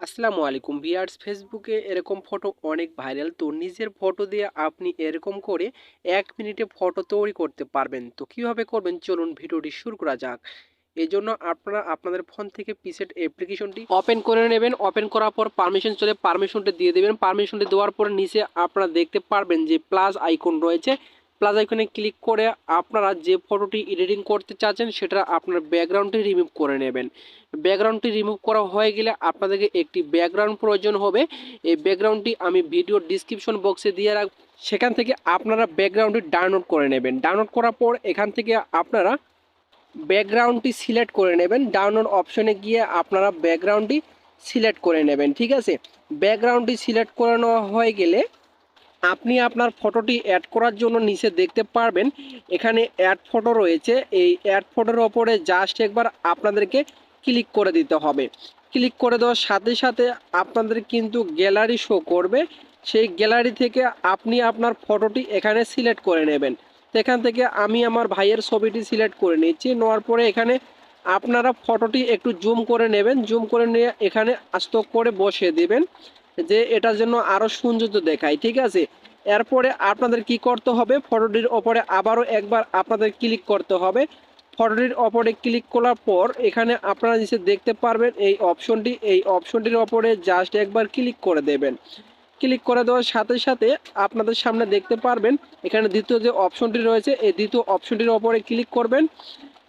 আসসালামু আলাইকুম ভিয়ার্স ফেসবুকে এরকম ফটো অনেক ভাইরাল তো নিজের ফটো দিয়ে আপনি এরকম করে এক মিনিটে ফটো তৈরি করতে পারবেন। তো কীভাবে করবেন? চলুন ভিডিওটি শুরু করা যাক। এই জন্য আপনারা আপনাদের ফোন থেকে পিসেট অ্যাপ্লিকেশনটি ওপেন করে নেবেন। ওপেন করার পর পারমিশন চলে পারমিশনটি দিয়ে দেবেন। পারমিশনটি দেওয়ার পর নিচে আপনারা দেখতে পারবেন যে প্লাস আইকন রয়েছে। প্লাস আইকনে ক্লিক করে আপনারা যে ফটোটি এডিটিং করতে চাচ্ছেন, সেটা আপনার ব্যাকগ্রাউন্ডটি রিমুভ করে নেবেন। ব্যাকগ্রাউন্ডটি রিমুভ করা হয়ে গেলে আপনাদেরকে একটি ব্যাকগ্রাউন্ড প্রয়োজন হবে। এই ব্যাকগ্রাউন্ডটি আমি ভিডিও ডিসক্রিপশন বক্সে দিয়ে রাখ সেখান থেকে আপনারা ব্যাকগ্রাউন্ডটি ডাউনলোড করে নেবেন। ডাউনলোড করার পর এখান থেকে আপনারা ব্যাকগ্রাউন্ডটি সিলেক্ট করে নেবেন। ডাউনলোড অপশনে গিয়ে আপনারা ব্যাকগ্রাউন্ডটি সিলেক্ট করে নেবেন, ঠিক আছে? ব্যাকগ্রাউন্ডটি সিলেক্ট করে নেওয়া হয়ে গেলে আপনি আপনার ফটোটি অ্যাড করার জন্য নিচে দেখতে পারবেন। এখানে অ্যাড ফটো রয়েছে। এই অ্যাড ফটোর ওপরে জাস্ট একবার আপনাদেরকে ক্লিক করে দিতে হবে। ক্লিক করে দেওয়ার সাথে সাথে আপনাদের কিন্তু গ্যালারি শো করবে। সেই গ্যালারি থেকে আপনি আপনার ফটোটি এখানে সিলেক্ট করে নেবেন। এখান থেকে আমি আমার ভাইয়ের ছবিটি সিলেক্ট করে নিচ্ছি। নেওয়ার পরে এখানে আপনারা ফটোটি একটু জুম করে নেবেন। জুম করে নিয়ে এখানে আস্ত করে বসিয়ে দিবেন। যে এটার জন্য আরও সৌন্দর্য দেখায়, ঠিক আছে? এরপরে আপনাদের কি করতে হবে? ফটোটির ওপরে আবারও একবার আপনাদের ক্লিক করতে হবে। ফটোটির ওপরে ক্লিক করার পর এখানে আপনারা নিচে দেখতে পারবেন এই অপশনটি। এই অপশনটির ওপরে জাস্ট একবার ক্লিক করে দেবেন। ক্লিক করে দেওয়ার সাথে সাথে আপনাদের সামনে দেখতে পারবেন এখানে দ্বিতীয় যে অপশনটি রয়েছে, এই দ্বিতীয় অপশনটির ওপরে ক্লিক করবেন।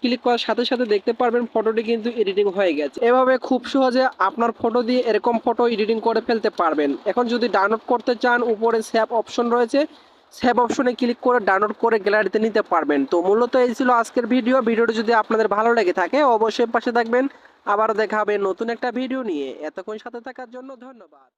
ক্লিক করার সাথে সাথে দেখতে পারবেন ফটোটি কিন্তু এডিটিং হয়ে গেছে। এভাবে খুব সহজে আপনার ফটো দিয়ে এরকম ফটো এডিটিং করে ফেলতে পারবেন। এখন যদি ডাউনলোড করতে চান, উপরে সেভ অপশন রয়েছে। সেভ অপশনে ক্লিক করে ডাউনলোড করে গ্যালারিতে নিতে পারবেন। তো মূলত এই ছিল আজকের ভিডিও ভিডিওটি যদি আপনাদের ভালো লেগে থাকে, অবশ্যই পাশে থাকবেন। আবার দেখা হবে নতুন একটা ভিডিও নিয়ে। এতক্ষণ সাথে থাকার জন্য ধন্যবাদ।